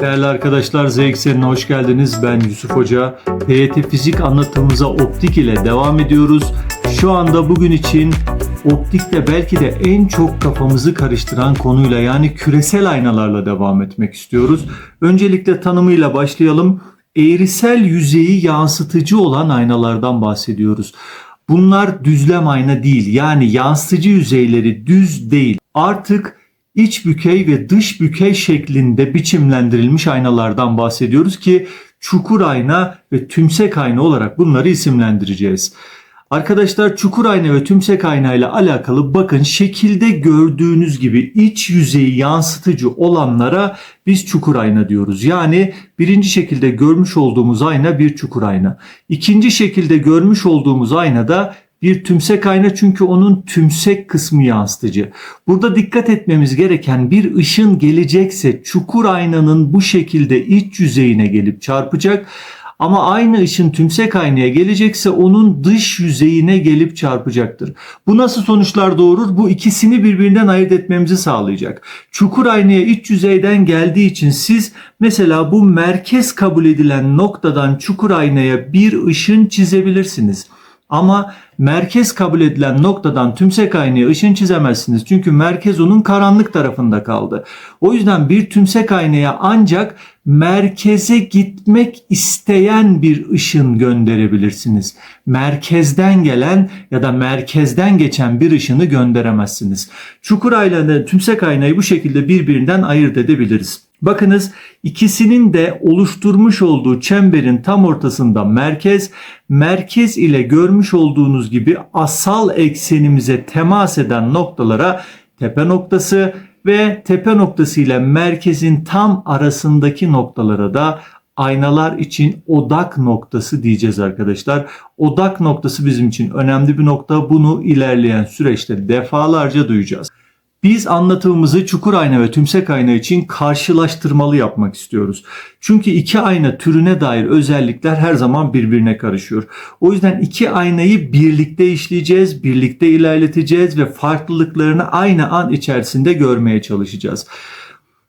Değerli arkadaşlar Z Ekseni'ne hoş geldiniz. Ben Yusuf Hoca. TYT Fizik anlatımımıza optik ile devam ediyoruz. Şu anda bugün için optikte belki de en çok kafamızı karıştıran konuyla yani küresel aynalarla devam etmek istiyoruz. Öncelikle tanımıyla başlayalım. Eğrisel yüzeyi yansıtıcı olan aynalardan bahsediyoruz. Bunlar düzlem ayna değil yani yansıtıcı yüzeyleri düz değil. Artık iç bükey ve dış bükey şeklinde biçimlendirilmiş aynalardan bahsediyoruz ki çukur ayna ve tümsek ayna olarak bunları isimlendireceğiz. Arkadaşlar çukur ayna ve tümsek ayna ile alakalı bakın şekilde gördüğünüz gibi iç yüzeyi yansıtıcı olanlara biz çukur ayna diyoruz. Yani birinci şekilde görmüş olduğumuz ayna bir çukur ayna. İkinci şekilde görmüş olduğumuz ayna da bir tümsek ayna çünkü onun tümsek kısmı yansıtıcı. Burada dikkat etmemiz gereken bir ışın gelecekse çukur aynanın bu şekilde iç yüzeyine gelip çarpacak. Ama aynı ışın tümsek aynaya gelecekse onun dış yüzeyine gelip çarpacaktır. Bu nasıl sonuçlar doğurur? Bu ikisini birbirinden ayırt etmemizi sağlayacak. Çukur aynaya iç yüzeyden geldiği için siz mesela bu merkez kabul edilen noktadan çukur aynaya bir ışın çizebilirsiniz. Ama merkez kabul edilen noktadan tümsek aynaya ışın çizemezsiniz. Çünkü merkez onun karanlık tarafında kaldı. O yüzden bir tümsek aynaya ancak merkeze gitmek isteyen bir ışın gönderebilirsiniz. Merkezden gelen ya da merkezden geçen bir ışını gönderemezsiniz. Çukur aynayla tümsek aynayı bu şekilde birbirinden ayırt edebiliriz. Bakınız ikisinin de oluşturmuş olduğu çemberin tam ortasında merkez, merkez ile görmüş olduğunuz gibi asal eksenimize temas eden noktalara tepe noktası ve tepe noktası ile merkezin tam arasındaki noktalara da aynalar için odak noktası diyeceğiz arkadaşlar. Odak noktası bizim için önemli bir nokta. Bunu ilerleyen süreçte defalarca duyacağız. Biz anlatımımızı çukur ayna ve tümsek ayna için karşılaştırmalı yapmak istiyoruz. Çünkü iki ayna türüne dair özellikler her zaman birbirine karışıyor. O yüzden iki aynayı birlikte işleyeceğiz, birlikte ilerleteceğiz ve farklılıklarını aynı an içerisinde görmeye çalışacağız.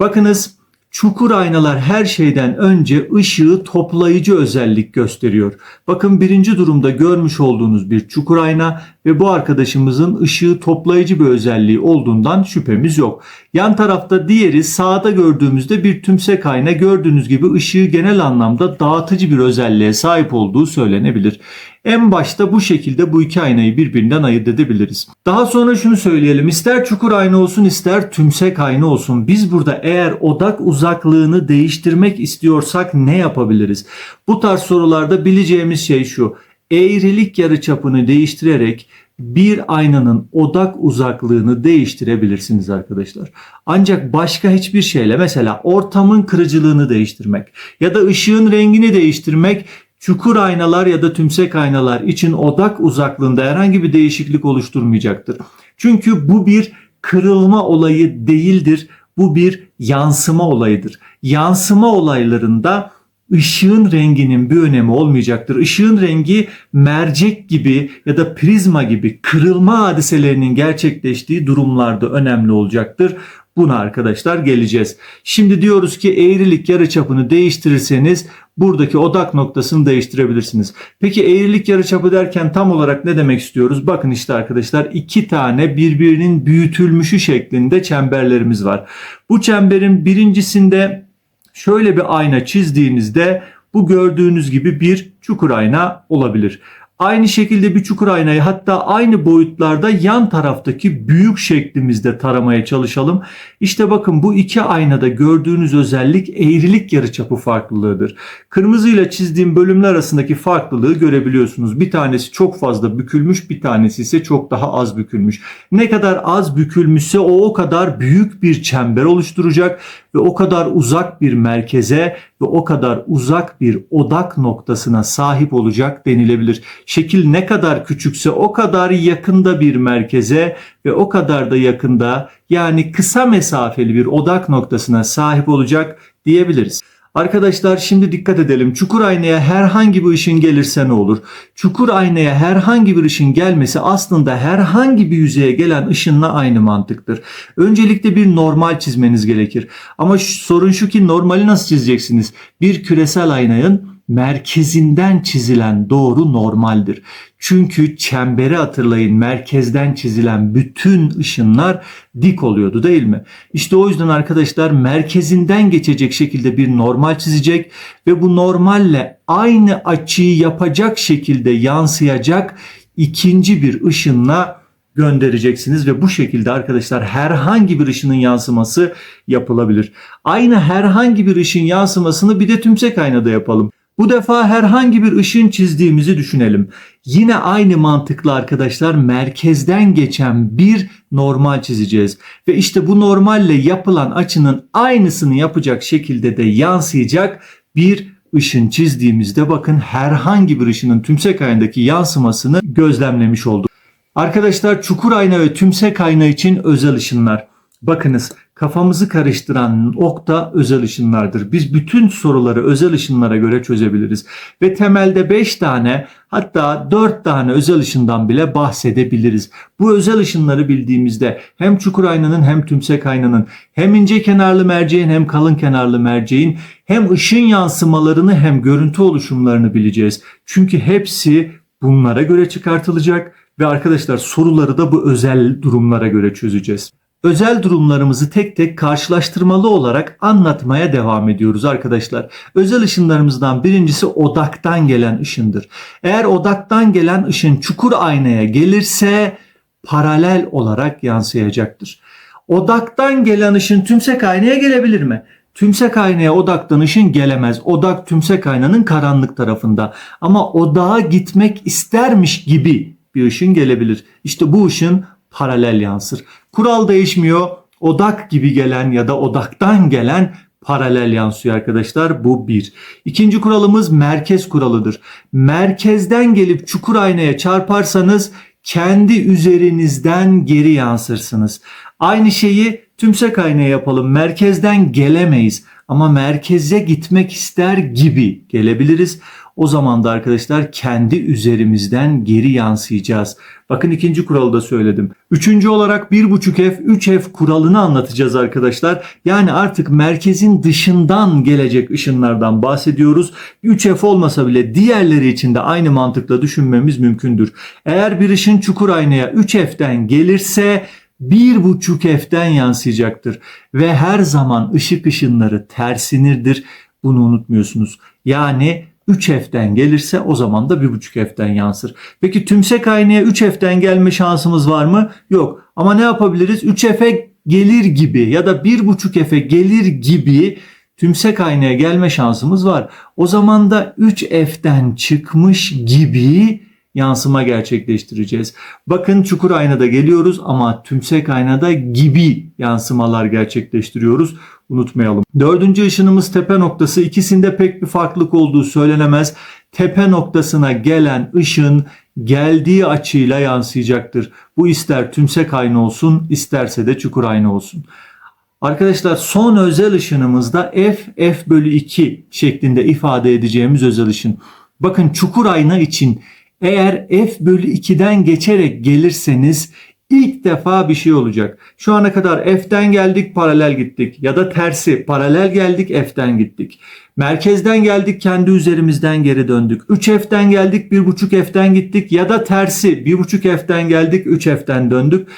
Bakınız Çukur aynalar her şeyden önce ışığı toplayıcı özellik gösteriyor. Bakın birinci durumda görmüş olduğunuz bir çukur ayna ve bu arkadaşımızın ışığı toplayıcı bir özelliği olduğundan şüphemiz yok. Yan tarafta diğeri sağda gördüğümüzde bir tümsek ayna gördüğünüz gibi ışığı genel anlamda dağıtıcı bir özelliğe sahip olduğu söylenebilir. En başta bu şekilde bu iki aynayı birbirinden ayırt edebiliriz. Daha sonra şunu söyleyelim. İster çukur ayna olsun ister tümsek ayna olsun. Biz burada eğer odak uzaklığını değiştirmek istiyorsak ne yapabiliriz? Bu tarz sorularda bileceğimiz şey şu. Eğrilik yarıçapını değiştirerek bir aynanın odak uzaklığını değiştirebilirsiniz arkadaşlar. Ancak başka hiçbir şeyle mesela ortamın kırıcılığını değiştirmek ya da ışığın rengini değiştirmek çukur aynalar ya da tümsek aynalar için odak uzaklığında herhangi bir değişiklik oluşturmayacaktır. Çünkü bu bir kırılma olayı değildir. Bu bir yansıma olayıdır. Yansıma olaylarında ışığın renginin bir önemi olmayacaktır. Işığın rengi mercek gibi ya da prizma gibi kırılma hadiselerinin gerçekleştiği durumlarda önemli olacaktır. Buna arkadaşlar geleceğiz. Şimdi diyoruz ki eğrilik yarıçapını değiştirirseniz buradaki odak noktasını değiştirebilirsiniz. Peki eğrilik yarıçapı derken tam olarak ne demek istiyoruz? Bakın işte arkadaşlar iki tane birbirinin büyütülmüşü şeklinde çemberlerimiz var. Bu çemberin birincisinde şöyle bir ayna çizdiğinizde bu gördüğünüz gibi bir çukur ayna olabilir. Aynı şekilde bir çukur aynayı hatta aynı boyutlarda yan taraftaki büyük şeklimizde taramaya çalışalım. İşte bakın bu iki aynada gördüğünüz özellik eğrilik yarıçapı farklılığıdır. Kırmızıyla çizdiğim bölümler arasındaki farklılığı görebiliyorsunuz. Bir tanesi çok fazla bükülmüş bir tanesi ise çok daha az bükülmüş. Ne kadar az bükülmüşse o o kadar büyük bir çember oluşturacak ve o kadar uzak bir merkeze ve o kadar uzak bir odak noktasına sahip olacak denilebilir. Şekil ne kadar küçükse o kadar yakında bir merkeze ve o kadar da yakında yani kısa mesafeli bir odak noktasına sahip olacak diyebiliriz. Arkadaşlar şimdi dikkat edelim. Çukur aynaya herhangi bir ışın gelirse ne olur? Çukur aynaya herhangi bir ışın gelmesi aslında herhangi bir yüzeye gelen ışınla aynı mantıktır. Öncelikle bir normal çizmeniz gerekir. Ama sorun şu ki normali nasıl çizeceksiniz? Bir küresel aynanın merkezinden çizilen doğru normaldir. Çünkü çemberi hatırlayın merkezden çizilen bütün ışınlar dik oluyordu değil mi? İşte o yüzden arkadaşlar merkezinden geçecek şekilde bir normal çizecek ve bu normalle aynı açıyı yapacak şekilde yansıyacak ikinci bir ışınla göndereceksiniz ve bu şekilde arkadaşlar herhangi bir ışının yansıması yapılabilir. Aynı herhangi bir ışın yansımasını bir de tümsek aynada yapalım. Bu defa herhangi bir ışın çizdiğimizi düşünelim. Yine aynı mantıkla arkadaşlar merkezden geçen bir normal çizeceğiz. Ve işte bu normalle yapılan açının aynısını yapacak şekilde de yansıyacak bir ışın çizdiğimizde bakın herhangi bir ışının tümsek aynadaki yansımasını gözlemlemiş olduk. Arkadaşlar çukur ayna ve tümsek ayna için özel ışınlar. Bakınız kafamızı karıştıran nokta özel ışınlardır. Biz bütün soruları özel ışınlara göre çözebiliriz. Ve temelde 5 tane hatta 4 tane özel ışından bile bahsedebiliriz. Bu özel ışınları bildiğimizde hem çukur aynanın hem tümsek aynanın hem ince kenarlı merceğin hem kalın kenarlı merceğin hem ışın yansımalarını hem görüntü oluşumlarını bileceğiz. Çünkü hepsi bunlara göre çıkartılacak ve arkadaşlar soruları da bu özel durumlara göre çözeceğiz. Özel durumlarımızı tek tek karşılaştırmalı olarak anlatmaya devam ediyoruz arkadaşlar. Özel ışınlarımızdan birincisi odaktan gelen ışındır. Eğer odaktan gelen ışın çukur aynaya gelirse paralel olarak yansıyacaktır. Odaktan gelen ışın tümsek aynaya gelebilir mi? Tümsek aynaya odaktan ışın gelemez. Odak tümsek aynanın karanlık tarafında. Ama odağa gitmek istermiş gibi bir ışın gelebilir. İşte bu ışın paralel yansır. Kural değişmiyor. Odak gibi gelen ya da odaktan gelen paralel yansıyor arkadaşlar. Bu bir. İkinci kuralımız merkez kuralıdır. Merkezden gelip çukur aynaya çarparsanız kendi üzerinizden geri yansırsınız. Aynı şeyi tümsek aynaya yapalım. Merkezden gelemeyiz ama merkeze gitmek ister gibi gelebiliriz. O zaman da arkadaşlar kendi üzerimizden geri yansıyacağız. Bakın ikinci kuralı da söyledim. Üçüncü olarak 1.5F 3F kuralını anlatacağız arkadaşlar. Yani artık merkezin dışından gelecek ışınlardan bahsediyoruz. 3F olmasa bile diğerleri için de aynı mantıkla düşünmemiz mümkündür. Eğer bir ışın çukur aynaya 3F'den gelirse 1.5 F'den yansıyacaktır. Ve her zaman ışık ışınları tersinirdir. Bunu unutmuyorsunuz. Yani 3F'den gelirse o zaman da 1.5F'den yansır. Peki tümsek aynaya 3F'den gelme şansımız var mı? Yok. Ama ne yapabiliriz? 3F'e gelir gibi ya da 1.5F'e gelir gibi tümsek aynaya gelme şansımız var. O zaman da 3F'den çıkmış gibi yansıma gerçekleştireceğiz. Bakın çukur aynada geliyoruz ama tümsek aynada gibi yansımalar gerçekleştiriyoruz. Unutmayalım. Dördüncü ışınımız tepe noktası. İkisinde pek bir farklılık olduğu söylenemez. Tepe noktasına gelen ışın geldiği açıyla yansıyacaktır. Bu ister tümsek ayna olsun isterse de çukur ayna olsun. Arkadaşlar son özel ışınımızda f, f bölü 2 şeklinde ifade edeceğimiz özel ışın. Bakın çukur ayna için eğer f bölü 2'den geçerek gelirseniz ilk defa bir şey olacak. Şu ana kadar f'ten geldik paralel gittik ya da tersi paralel geldik f'ten gittik. Merkezden geldik kendi üzerimizden geri döndük. 3f'ten geldik 1.5 f'ten gittik ya da tersi 1.5 f'ten geldik 3 f'ten döndük.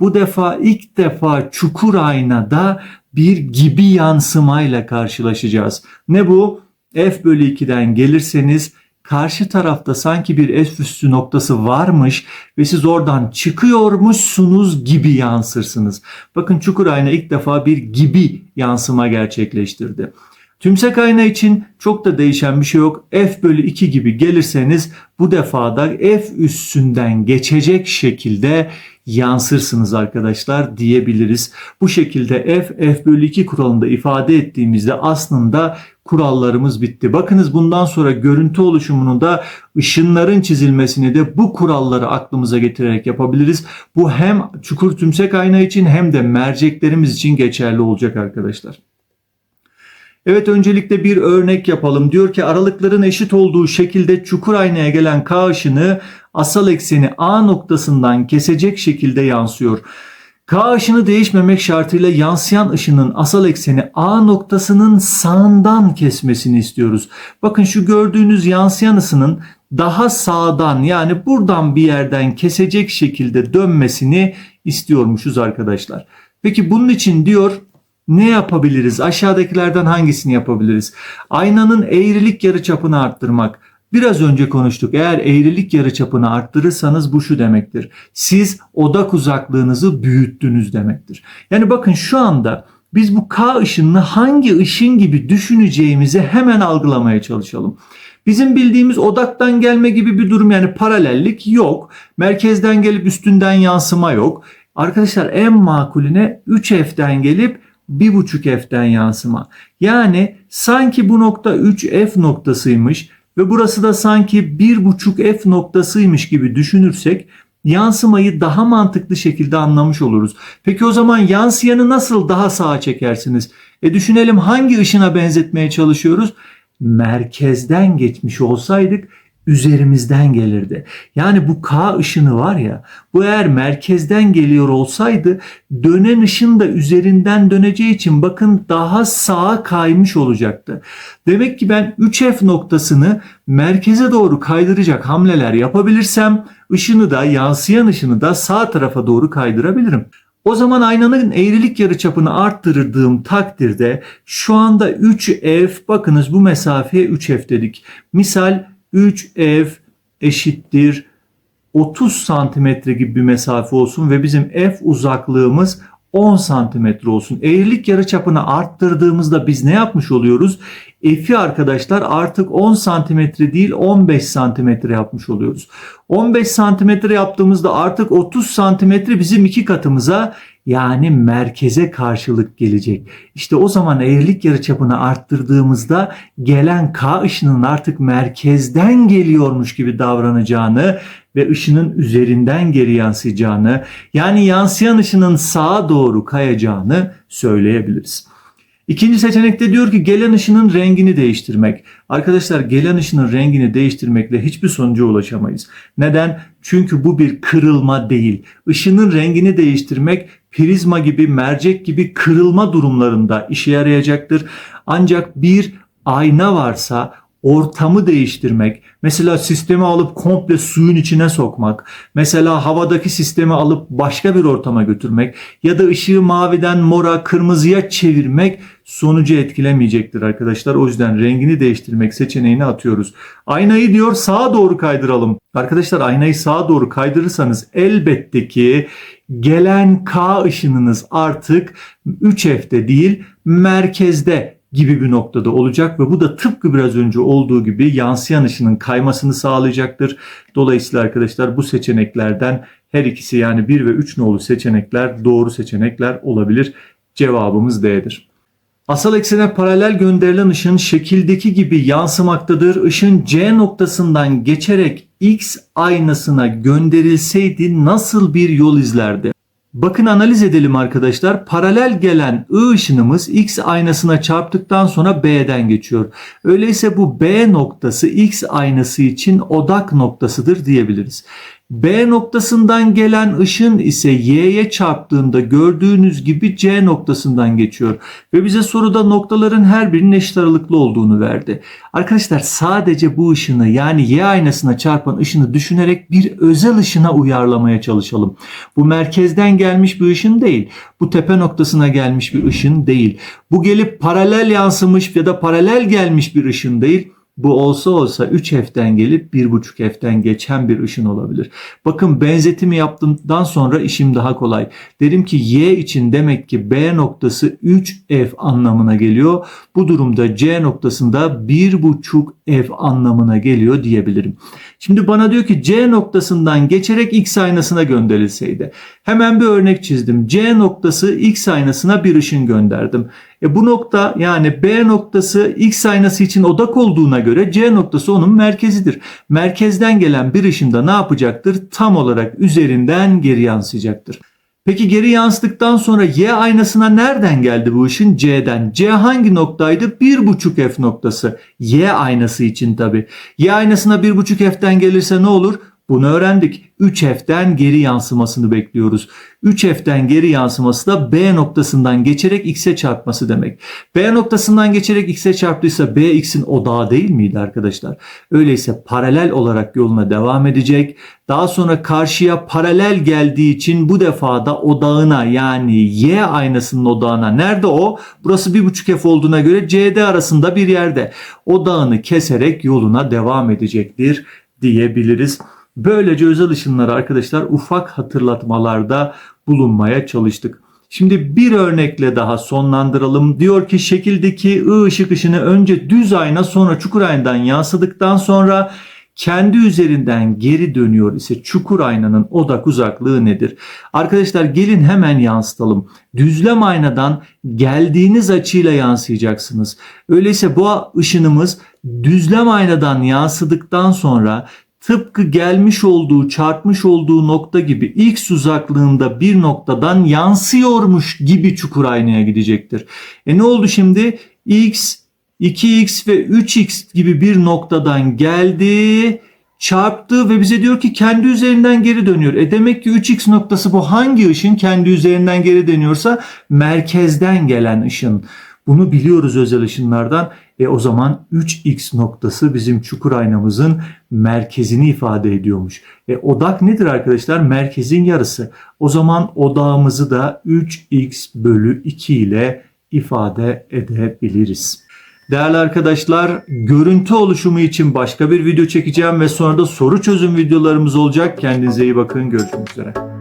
Bu defa ilk defa çukur aynada bir gibi yansımayla karşılaşacağız. Ne bu? F bölü 2'den gelirseniz karşı tarafta sanki bir F üstü noktası varmış ve siz oradan çıkıyormuşsunuz gibi yansırsınız. Bakın çukur ayna ilk defa bir gibi yansıma gerçekleştirdi. Tümsek ayna için çok da değişen bir şey yok. F bölü 2 gibi gelirseniz bu defa da F üstünden geçecek şekilde yansırsınız arkadaşlar diyebiliriz. Bu şekilde F, F bölü 2 kuralında ifade ettiğimizde aslında kurallarımız bitti. Bakınız bundan sonra görüntü oluşumunu da ışınların çizilmesini de bu kuralları aklımıza getirerek yapabiliriz. Bu hem çukur tümsek ayna için hem de merceklerimiz için geçerli olacak arkadaşlar. Evet öncelikle bir örnek yapalım. Diyor ki aralıkların eşit olduğu şekilde çukur aynaya gelen K ışını asal ekseni A noktasından kesecek şekilde yansıyor. K ışını değişmemek şartıyla yansıyan ışının asal ekseni A noktasının sağından kesmesini istiyoruz. Bakın şu gördüğünüz yansıyan ısının daha sağdan yani buradan bir yerden kesecek şekilde dönmesini istiyormuşuz arkadaşlar. Peki bunun için diyor ne yapabiliriz? Aşağıdakilerden hangisini yapabiliriz? Aynanın eğrilik yarıçapını arttırmak. Biraz önce konuştuk. Eğer eğrilik yarıçapını arttırırsanız bu şu demektir. Siz odak uzaklığınızı büyüttünüz demektir. Yani bakın şu anda biz bu K ışınını hangi ışın gibi düşüneceğimizi hemen algılamaya çalışalım. Bizim bildiğimiz odaktan gelme gibi bir durum yani paralellik yok. Merkezden gelip üstünden yansıma yok. Arkadaşlar en makulüne 3F'den gelip 1.5 F'den yansıma. Yani sanki bu nokta 3F noktasıymış ve burası da sanki 1.5 F noktasıymış gibi düşünürsek yansımayı daha mantıklı şekilde anlamış oluruz. Peki o zaman yansıyanı nasıl daha sağa çekersiniz? E düşünelim hangi ışına benzetmeye çalışıyoruz? Merkezden geçmiş olsaydık üzerimizden gelirdi. Yani bu K ışını var ya bu eğer merkezden geliyor olsaydı dönen ışın da üzerinden döneceği için bakın daha sağa kaymış olacaktı. Demek ki ben 3F noktasını merkeze doğru kaydıracak hamleler yapabilirsem ışını da yansıyan ışını da sağ tarafa doğru kaydırabilirim. O zaman aynanın eğrilik yarıçapını arttırdığım takdirde şu anda 3F bakınız bu mesafeye 3F dedik. Misal 3F eşittir 30 santimetre gibi bir mesafe olsun ve bizim F uzaklığımız 10 santimetre olsun. Eğrilik yarıçapını arttırdığımızda biz ne yapmış oluyoruz? F'i arkadaşlar artık 10 santimetre değil 15 santimetre yapmış oluyoruz. 15 santimetre yaptığımızda artık 30 santimetre bizim iki katımıza yani merkeze karşılık gelecek. İşte o zaman eğrilik yarıçapını arttırdığımızda gelen K ışının artık merkezden geliyormuş gibi davranacağını ve ışının üzerinden geri yansıyacağını yani yansıyan ışının sağa doğru kayacağını söyleyebiliriz. İkinci seçenekte diyor ki gelen ışının rengini değiştirmek. Arkadaşlar gelen ışının rengini değiştirmekle hiçbir sonuca ulaşamayız. Neden? Çünkü bu bir kırılma değil. Işının rengini değiştirmek prizma gibi, mercek gibi kırılma durumlarında işe yarayacaktır. Ancak bir ayna varsa ortamı değiştirmek, mesela sistemi alıp komple suyun içine sokmak, mesela havadaki sistemi alıp başka bir ortama götürmek ya da ışığı maviden mora, kırmızıya çevirmek sonucu etkilemeyecektir arkadaşlar. O yüzden rengini değiştirmek seçeneğini atıyoruz. Aynayı diyor sağa doğru kaydıralım. Arkadaşlar aynayı sağa doğru kaydırırsanız elbette ki gelen K ışınınız artık 3F'de değil merkezde gibi bir noktada olacak ve bu da tıpkı biraz önce olduğu gibi yansıyan ışının kaymasını sağlayacaktır. Dolayısıyla arkadaşlar bu seçeneklerden her ikisi yani 1 ve 3 nolu seçenekler doğru seçenekler olabilir. Cevabımız D'dir. Asal eksene paralel gönderilen ışın şekildeki gibi yansımaktadır. Işın C noktasından geçerek X aynasına gönderilseydi nasıl bir yol izlerdi? Bakın analiz edelim arkadaşlar. Paralel gelen I ışınımız X aynasına çarptıktan sonra B'den geçiyor. Öyleyse bu B noktası X aynası için odak noktasıdır diyebiliriz. B noktasından gelen ışın ise Y'ye çarptığında gördüğünüz gibi C noktasından geçiyor. Ve bize soruda noktaların her birinin eşit aralıklı olduğunu verdi. Arkadaşlar sadece bu ışını yani Y aynasına çarpan ışını düşünerek bir özel ışına uyarlamaya çalışalım. Bu merkezden gelmiş bir ışın değil. Bu tepe noktasına gelmiş bir ışın değil. Bu gelip paralel yansımış ya da paralel gelmiş bir ışın değil bu olsa olsa 3 F'den gelip 1.5 F'den geçen bir ışın olabilir. Bakın benzetimi yaptımdan sonra işim daha kolay. Derim ki Y için demek ki B noktası 3 F anlamına geliyor. Bu durumda C noktasında 1.5 F anlamına geliyor diyebilirim. Şimdi bana diyor ki C noktasından geçerek X aynasına gönderilseydi. Hemen bir örnek çizdim. C noktası X aynasına bir ışın gönderdim. E bu nokta yani B noktası X aynası için odak olduğuna göre C noktası onun merkezidir. Merkezden gelen bir ışın da ne yapacaktır? Tam olarak üzerinden geri yansıyacaktır. Peki geri yansıdıktan sonra y aynasına nereden geldi bu ışın? C'den. C hangi noktaydı? 1.5 f noktası. Y aynası için tabi. Y aynasına 1.5 f'ten gelirse ne olur? Bunu öğrendik. 3F'den geri yansımasını bekliyoruz. 3F'den geri yansıması da B noktasından geçerek X'e çarpması demek. B noktasından geçerek X'e çarptıysa B X'in odağı değil miydi arkadaşlar? Öyleyse paralel olarak yoluna devam edecek. Daha sonra karşıya paralel geldiği için bu defa da odağına yani Y aynasının odağına nerede o? Burası 1.5 F olduğuna göre CD arasında bir yerde. Odağını keserek yoluna devam edecektir diyebiliriz. Böylece özel ışınları arkadaşlar ufak hatırlatmalarda bulunmaya çalıştık. Şimdi bir örnekle daha sonlandıralım. Diyor ki şekildeki I ışık ışını önce düz ayna sonra çukur aynadan yansıdıktan sonra kendi üzerinden geri dönüyor ise çukur aynanın odak uzaklığı nedir? Arkadaşlar gelin hemen yansıtalım. Düzlem aynadan geldiğiniz açıyla yansıyacaksınız. Öyleyse bu ışınımız düzlem aynadan yansıdıktan sonra tıpkı gelmiş olduğu, çarpmış olduğu nokta gibi x uzaklığında bir noktadan yansıyormuş gibi çukur aynaya gidecektir. E ne oldu şimdi? x, 2x ve 3x gibi bir noktadan geldi, çarptı ve bize diyor ki kendi üzerinden geri dönüyor. E demek ki 3x noktası bu hangi ışın kendi üzerinden geri dönüyorsa merkezden gelen ışın. Bunu biliyoruz özel ışınlardan. E o zaman 3x noktası bizim çukur aynamızın merkezini ifade ediyormuş. E odak nedir arkadaşlar? Merkezin yarısı. O zaman odağımızı da 3x bölü 2 ile ifade edebiliriz. Değerli arkadaşlar, görüntü oluşumu için başka bir video çekeceğim ve sonra da soru çözüm videolarımız olacak. Kendinize iyi bakın. Görüşmek üzere.